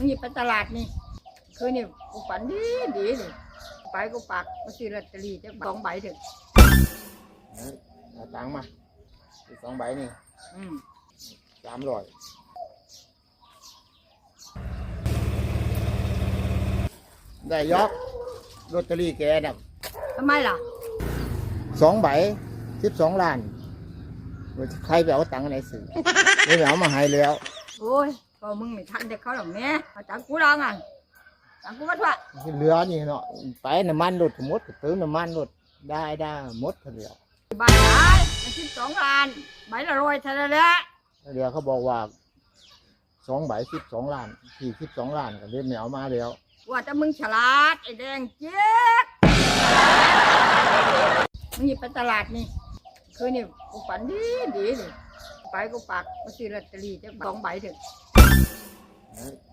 มึงหยิบไปตลาดนี่คือนี่กูฝันดีดีนี่ไปกูปักมาซื้อลอตเตอรี่จะสองใบถึงเอาตังค์มาอีกสองใบนี่อืมสามร้อยได้ยกลอตเตอรี่แกน่ะทำไมล่ะสองใบสิบสองล้าน ใครไปเอาตังค์ไหนซื้อไม่ได้เอามาให้แล้ว โอ้ย ก็มึงไม่ทันเด็กเขาหรอกแม่เอาตังกูลองอะตังกูมาทั่วเหลือนี่เนาะไปน้ำมันรถหมดเติมน้ำมันรถได้ได้หมดเดียวใบละสิบสองล้านใบละร้อยเท่านั้นแหละเดียวเขาบอกว่าสองใบสิบสองล้านสี่สิบสองล้านก็เลยไม่เอามาแล้วว่าแต่มึงฉลาดไอ้แดงเจ๊กมึงหยิบไปตลาดนี่คือนี่กูฝันดีดีนี่ ไปกูปักมาซื้อลอตเตอรี่จะสองใบถึงเ